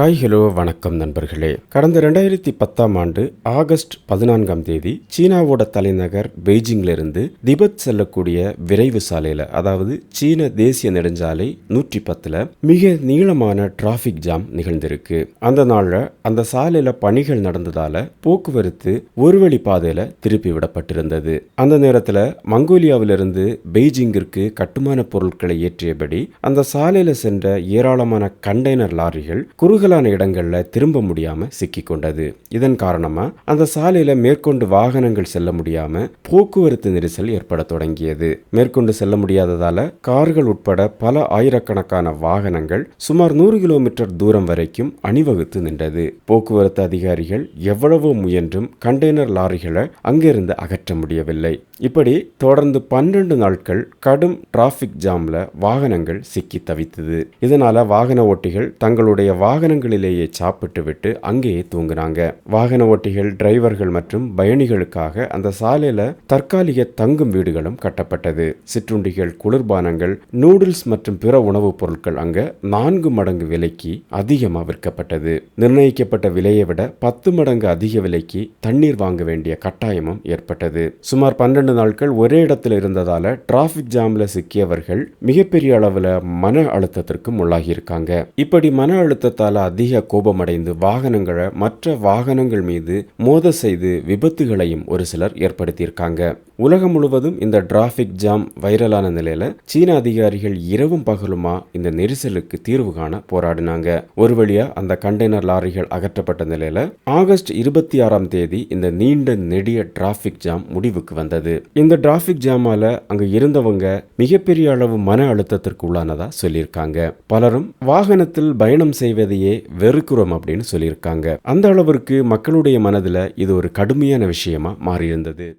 Hi hello வணக்கம் நண்பர்களே. கடந்த ரெண்டாயிரத்தி பத்தாம் ஆண்டு ஆகஸ்ட் பதினான்காம் தேதி சீனாவோட தலைநகர் பெய்ஜிங்ல இருந்து திபெத் செல்லக்கூடிய விரைவு சாலையில அதாவது சீன தேசிய நெடுஞ்சாலை நூற்றி பத்துல மிக நீளமான டிராஃபிக் ஜாம் நிகழ்ந்திருக்கு. அந்த நாள்ல அந்த சாலையில பணிகள் நடந்ததால போக்குவரத்து ஒரு வழி பாதையில திருப்பி விடப்பட்டிருந்தது. அந்த நேரத்துல மங்கோலியாவிலிருந்து பெய்ஜிங்கிற்கு கட்டுமான பொருட்களை ஏற்றியபடி அந்த சாலையில சென்ற ஏராளமான கண்டெய்னர் லாரிகள் சிக்கலான இடங்களில் திரும்ப முடியாமல் சிக்கி கொண்டது இதன் காரணமாக அந்த சாலையில் மேற்கொண்டு வாகனங்கள் செல்ல முடியாமல் போக்குவரத்து நெரிசல் ஏற்பட தொடங்கியது. மேற்கொண்டு செல்ல முடியாததால் கார்கள் உட்பட பல ஆயிரக்கணக்கான வாகனங்கள் சுமார் நூறு கிலோமீட்டர் தூரம் வரைக்கும் அணிவகுத்து நின்றது. போக்குவரத்து அதிகாரிகள் எவ்வளவோ முயன்றும் கண்டெய்னர் லாரிகளை அங்கிருந்து அகற்ற முடியவில்லை. இப்படி தொடர்ந்து பன்னெண்டு நாட்கள் கடும் டிராஃபிக் ஜாம்ல வாகனங்கள் சிக்கி தவித்தது. இதனால வாகன ஓட்டிகள் தங்களுடைய வாகனங்கள் சாப்பிட்டு சாப்பிட்டுவிட்டு அங்கேயே தூங்குனாங்க வாகன ஓட்டிகள் டிரைவர்கள் மற்றும் பயணிகளுக்காக அந்த சாலையில தற்காலிக தங்கும் வீடுகளும் கட்டப்பட்டது. சிற்றுண்டிகள் குளிர்பானங்கள் நூடுல்ஸ் மற்றும் பிற உணவுப் பொருட்கள் அங்க நான்கு மடங்கு விலைக்கு அதிகமாக விற்கப்பட்டது. நிர்ணயிக்கப்பட்ட விலையை விட பத்து மடங்கு அதிக விலைக்கு தண்ணீர் வாங்க வேண்டிய கட்டாயமும் ஏற்பட்டது. சுமார் பன்னெண்டு நாட்கள் ஒரே இடத்துல இருந்ததால டிராபிக் ஜாம்ல சிக்கியவர்கள் மிகப்பெரிய அளவுல மன அழுத்தத்திற்கும் உள்ளாகி இருக்காங்க இப்படி மன அழுத்தத்தால அதிக கோபமடைந்து வாகனங்களை மற்ற வாகனங்கள் மீது மோத செய்து விபத்துகளையும் ஒரு சிலர் ஏற்படுத்தியிருக்காங்க. உலகம் முழுவதும் இந்த டிராஃபிக் ஜாம் வைரலான நிலையில சீன அதிகாரிகள் இரவும் பகலுமா இந்த நெரிசலுக்கு தீர்வு காண போராடினாங்க. ஒரு வழியா அந்த கண்டெய்னர் லாரிகள் அகற்றப்பட்ட நிலையில ஆகஸ்ட் இருபத்தி ஆறாம் தேதி இந்த நீண்ட நெடிய டிராஃபிக் ஜாம் முடிவுக்கு வந்தது. இந்த டிராஃபிக் ஜாமால அங்க இருந்தவங்க மிகப்பெரிய அளவு மன அழுத்தத்திற்கு உள்ளானதா சொல்லியிருக்காங்க. பலரும் வாகனத்தில் பயணம் செய்வதையே வெறுக்கிறோம் அப்படின்னு சொல்லியிருக்காங்க. அந்த அளவிற்கு மக்களுடைய மனதுல இது ஒரு கடுமையான விஷயமா மாறியிருந்தது.